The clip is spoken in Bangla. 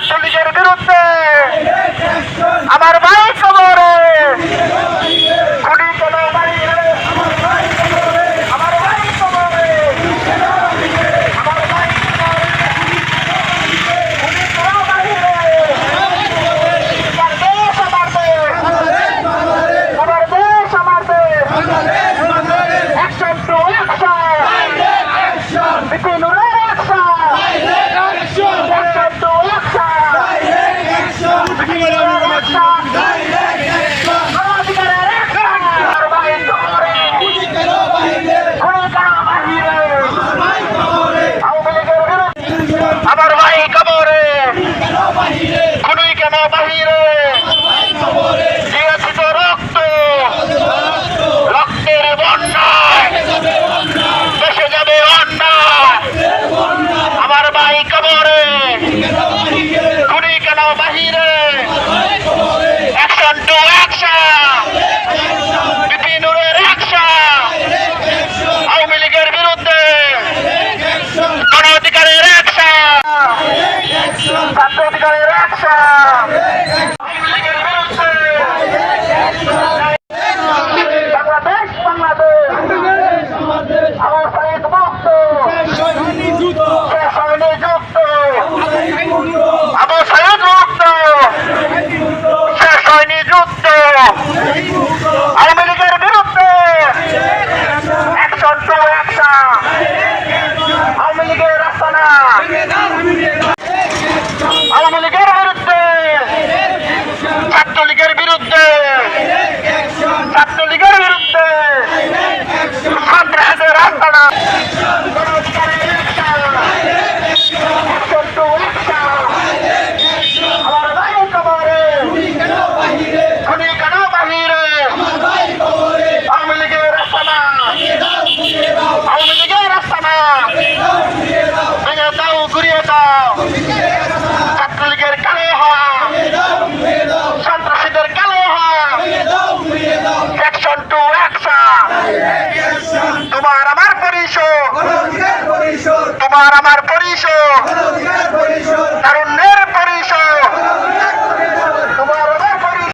ছাত্রলীগের বিরুদ্ধে। আমার ভাই খবর বাহিরে। অ্যাকশন টু অ্যাকশন Shut তোমার আমার পরিষদ